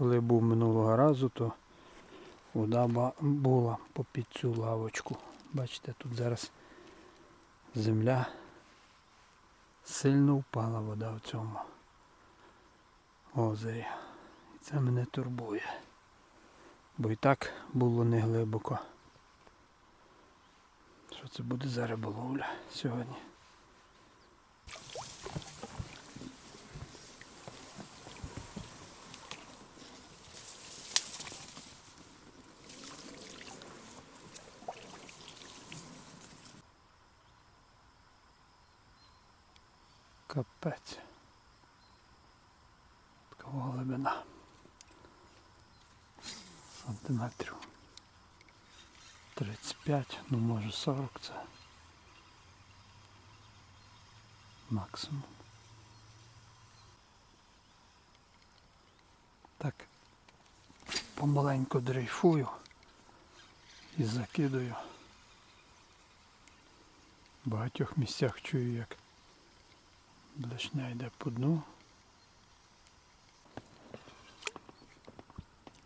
коли був минулого разу, то вода була попід цю лавочку. Бачите, тут зараз земля сильно впала вода в цьому озері. І це мене турбує. Бо і так було не глибоко. Що це буде за риболовля сьогодні? Капець. Такого глибина. Сантиметрів 35, ну може 40 це максимум. Так помаленьку дрейфую і закидую. В багатьох місцях чую, як блешня йде по дну.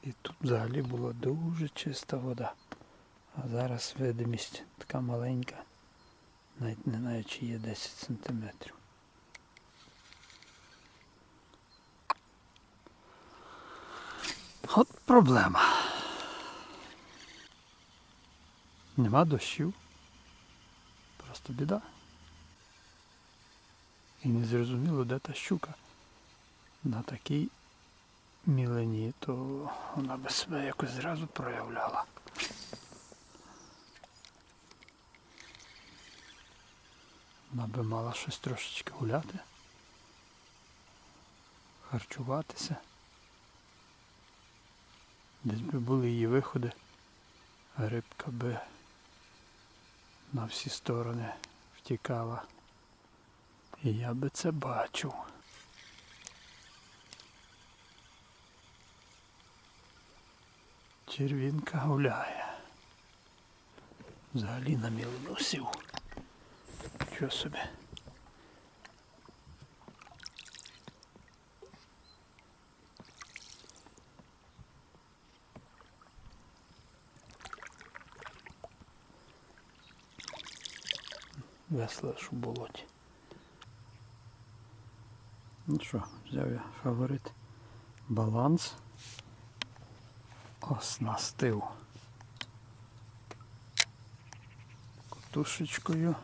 І тут взагалі була дуже чиста вода. А зараз видимість така маленька. Навіть не знаю, чи є 10 сантиметрів. От проблема. Нема дощів. Просто біда. І не зрозуміло, де та щука. На такій мілені, то вона би себе якось зразу проявляла. Вона би мала щось трошечки гуляти, харчуватися. Десь би були її виходи, а рибка би на всі сторони втікала. Я би це бачив. Червінка гуляє. Взагалі на мілину сів. Що собі? Весла ж у болоті. Ну що, взяв я фаворит. Баланс. Оснастив котушечкою.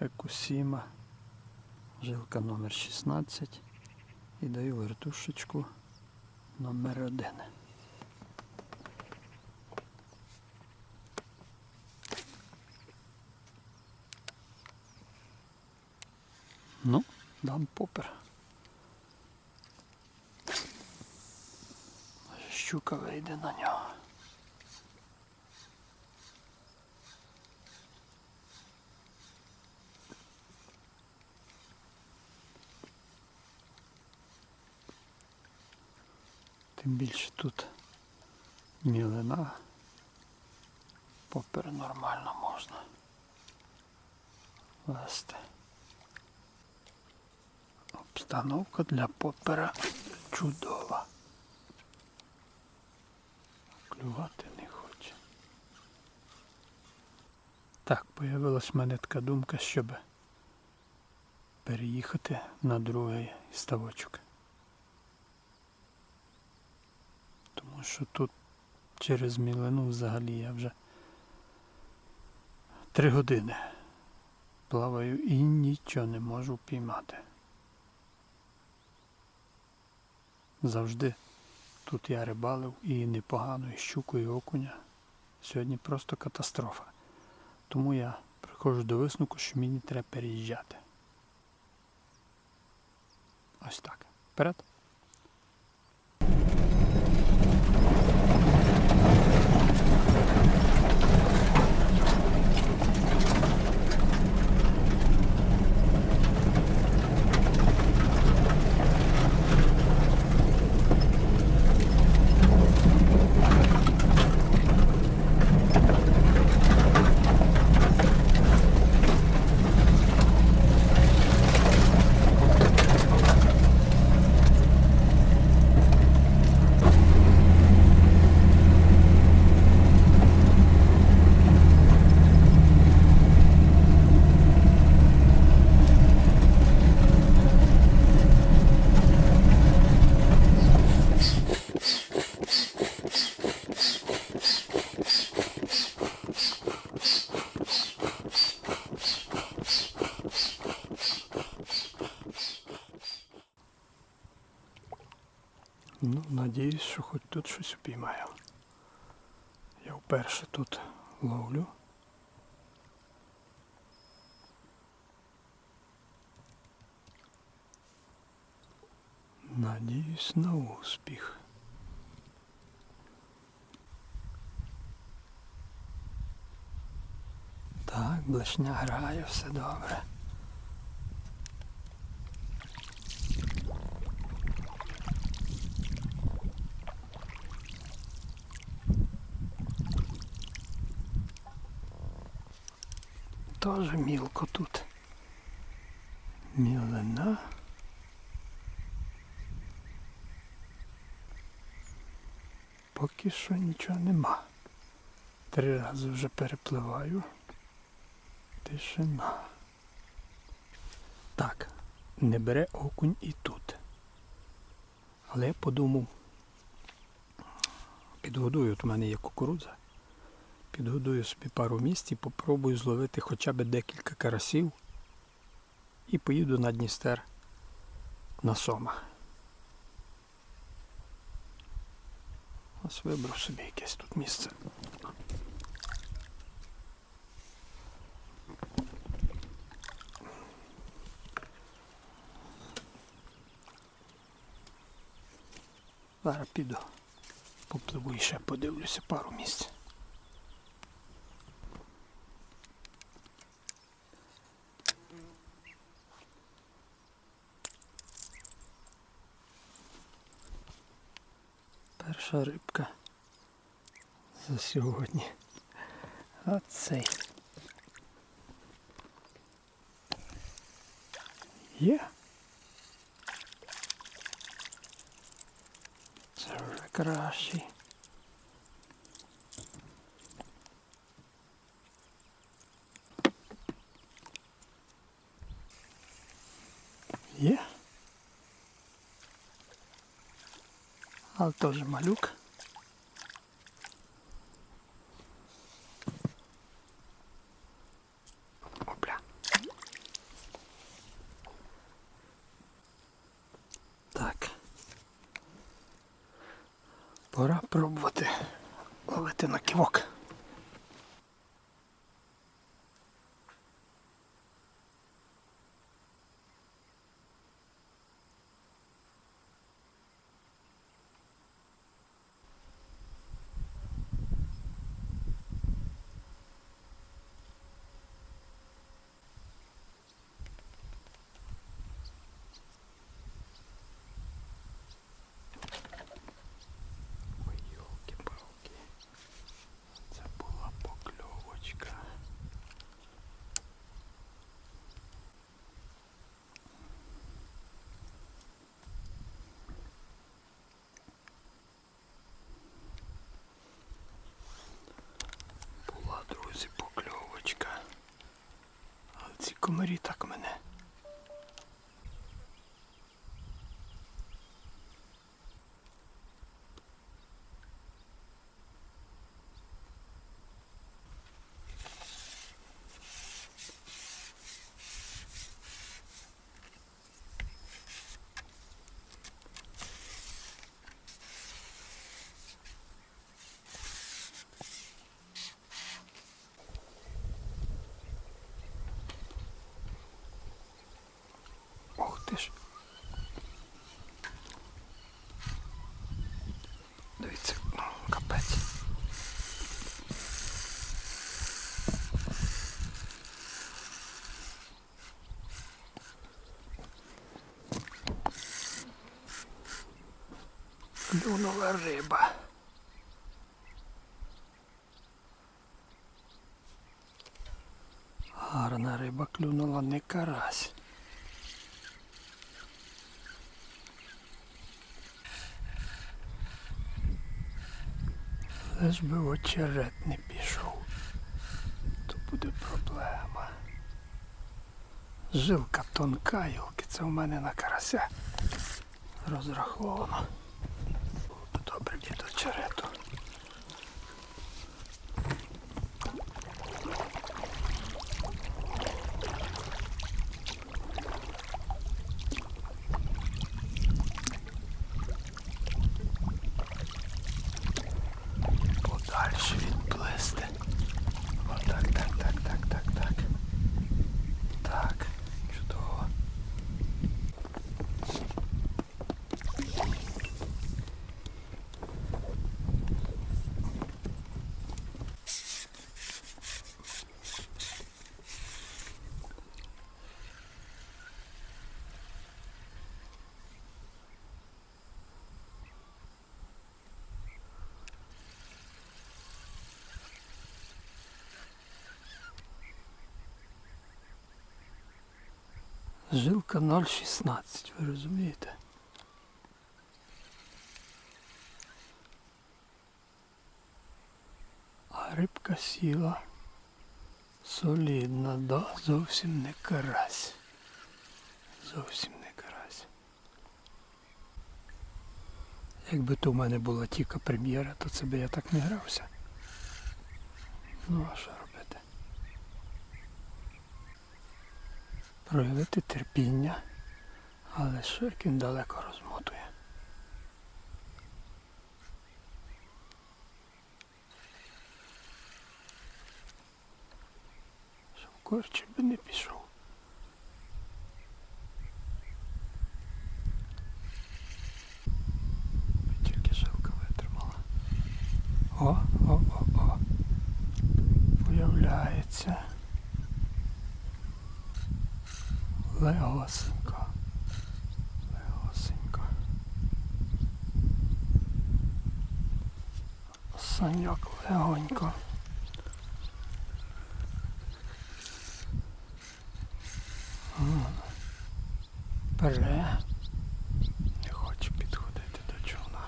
Екусіма. Жилка номер 16. І даю вертушечку номер 1. Ну, дам попер. Щука вийде на нього. Тим більше тут мілина. Попер нормально можна вести. Обстановка для попера чудова. Клювати не хоче. Так, появилась в мене така думка, щоб переїхати на другий ставочок. Тому що тут через мілину взагалі я вже три години плаваю і нічого не можу піймати. Завжди тут я рибалив і непогано, і щуку, окуня. Сьогодні просто катастрофа. Тому я приходжу до висновку, що мені треба переїжджати. Ось так. Вперед. Вперше тут ловлю. Надіюсь на успіх. Так, блешня грає, все добре. Мілко тут. Мілина. Поки що нічого нема. Три рази вже перепливаю. Тишина. Так, не бере окунь і тут. Але я подумав, підгодую, от у мене є кукурудза. Підгодую собі пару місць і попробую зловити хоча б декілька карасів і поїду на Дністер на Сома. Ось вибрав собі якесь тут місце. Зараз піду. Попливу і ще подивлюся пару місць. Перша рибка за сьогодні. Оцей. Є. Це вже кращий. Є. Але теж малюк. Опля. Так. Пора пробувати ловити на ківок. Ой, ёлки-палки. Це була покльовочка. Була, друзі, покльовочка. Але ці комарі так мене. Ох ти ж. Дивіться, ну, капець. Клюнула риба. Гарна риба клюнула не карась. Лиш би очерет не пішов, то буде проблема. Жилка тонка, юлки, це у мене на карася розраховано. Добре від очерету. далі відплисти. Отак, так, так, так, так, так. Так, чудово. Жилка 0,16, ви розумієте? А рибка сіла солідна, да, зовсім не карась. Зовсім не карась. Якби то в мене була тільки прем'єра, то це би я так не грався. Ну а що проявити терпіння, але ширкін далеко розмотує. Щоб корчик би не пішов. Би Тільки жилка витримала. О, о, о, о. Появляється. Легосенько. Легосенько. Саньок легонько. Бере. Не хоче підходити до човна.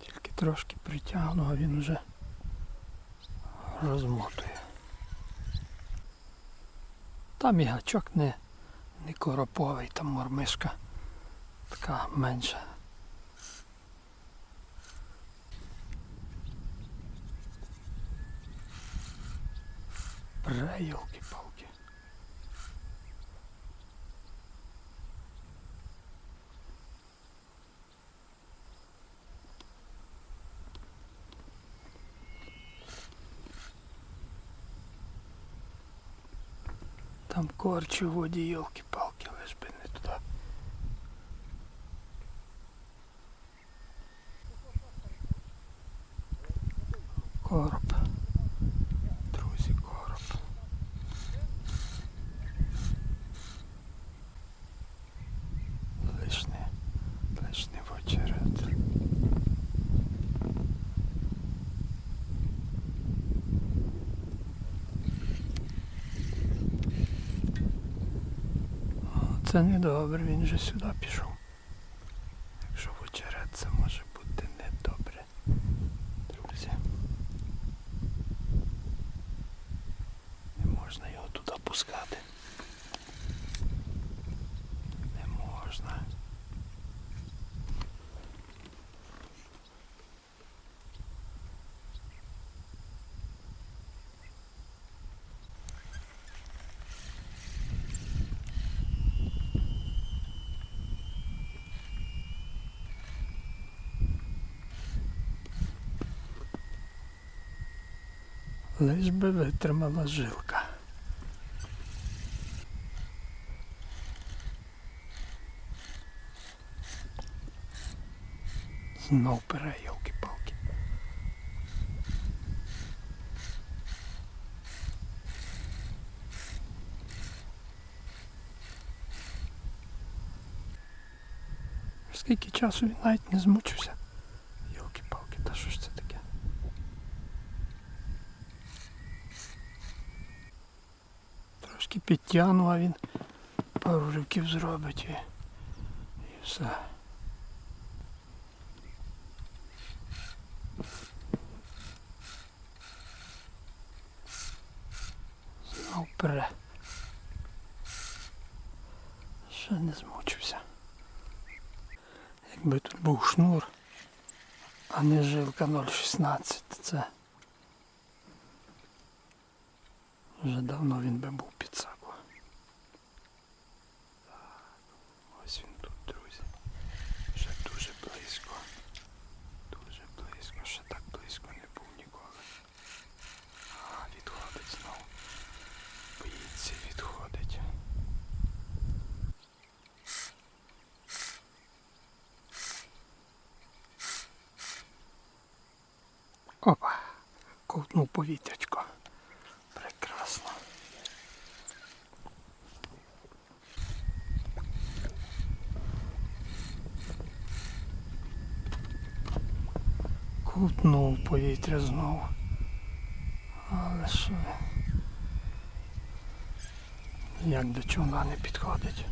Тільки притягну, а він вже розмотує. Там і гачок не, не короповий, там мормишка така менша. Бре, йолки-палки. Там корчі в воді, йолки-палки, лиш би не туди. Короб. Друзі, короб. Лиш не, лиш не в очерет. О, Це недобре, він же сюди пішов. Якщо в очерет, це може бути недобре. Друзі. Не можна його туди пускати. Не можна. Лиш би витримала жилка. Знов пере, йолки-палки. Скільки часу він навіть не змучився. Йолки-палки, та що ж це таке? Трошки підтягну, а він пару ривків зробить і, і все. Знов пере. Ще не змучився. Якби тут був шнур, а не жилка 0,16, це вже давно він би був під саку. Ось ковтнув повітрячко. Прекрасно. Ковтнув повітря знову. Але що? Як до човна не підходить.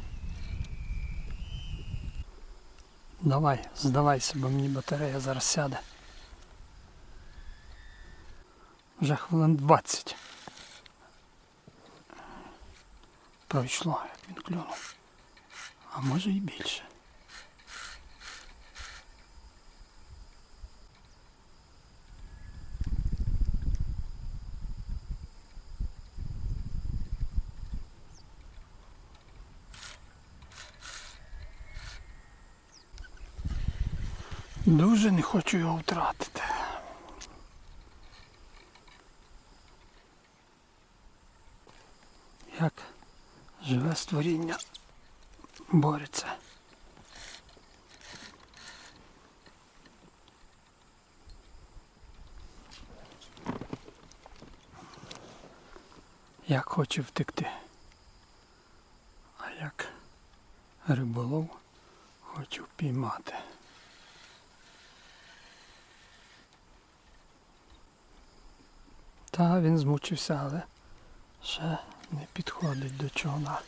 Давай, здавайся, бо мені батарея зараз сяде. Вже хвилин 20. Пройшло, як він клюнув. А може і більше. Дуже не хочу його втратити. Як живе створіння бореться. Як хоче втекти. А як риболов хочу впіймати. Та він змучився, але ще не підходить до човна.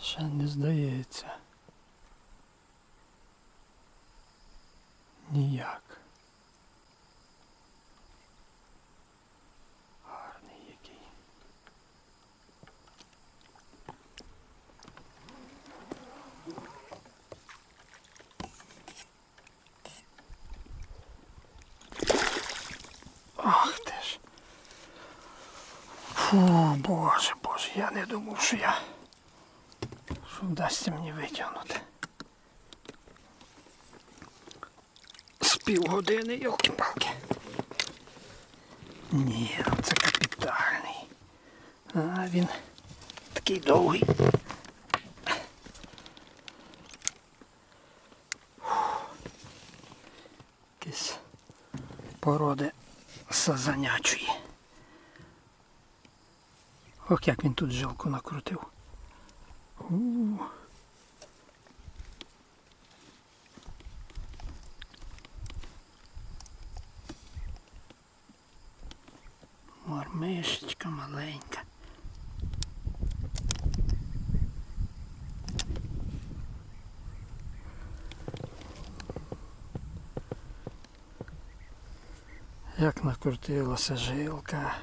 Ще не здається. Ніяк. Гарний який. Ах. Фу, боже, боже, я не думав, що я що вдасться мені витягнути. З півгодини, йолки-палки. Ні, ну це капітальний. А він такий довгий. Якісь породи сазанячої. Ох, як він тут жилку накрутив. У. Мормишечка маленька. Як накрутилася жилка.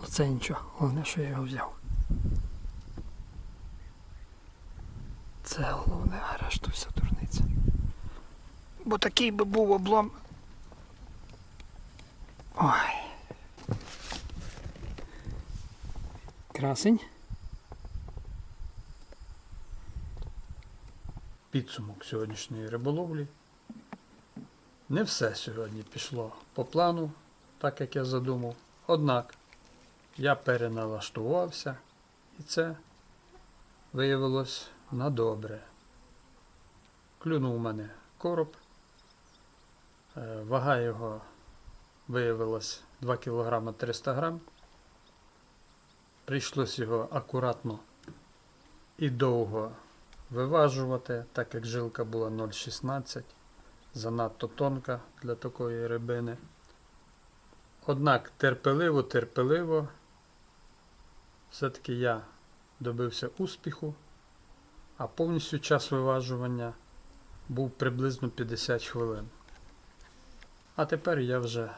Ну це нічого, головне, що я його взяв. Це головне, а решту вся дурниця. Бо такий би був облом. Ой. Красень. Підсумок сьогоднішньої риболовлі. Не все сьогодні пішло по плану, так як я задумав. Однак я переналаштувався і це виявилось на добре. Клюнув мене короб. Е, Вага його виявилась 2 кг 300 г. Прийшлось його акуратно і довго виважувати, так як жилка була 0,16, занадто тонка для такої рибини. Однак терпеливо, терпеливо, все-таки я добився успіху, а повністю час виважування був приблизно 50 хвилин. А тепер я вже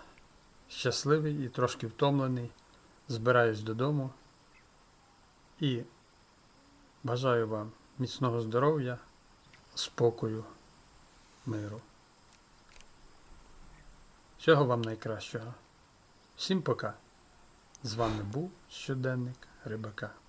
щасливий і трошки втомлений, збираюсь додому і бажаю вам міцного здоров'я, спокою, миру. Всього вам найкращого. Всім пока. З вами був щоденник Рибака.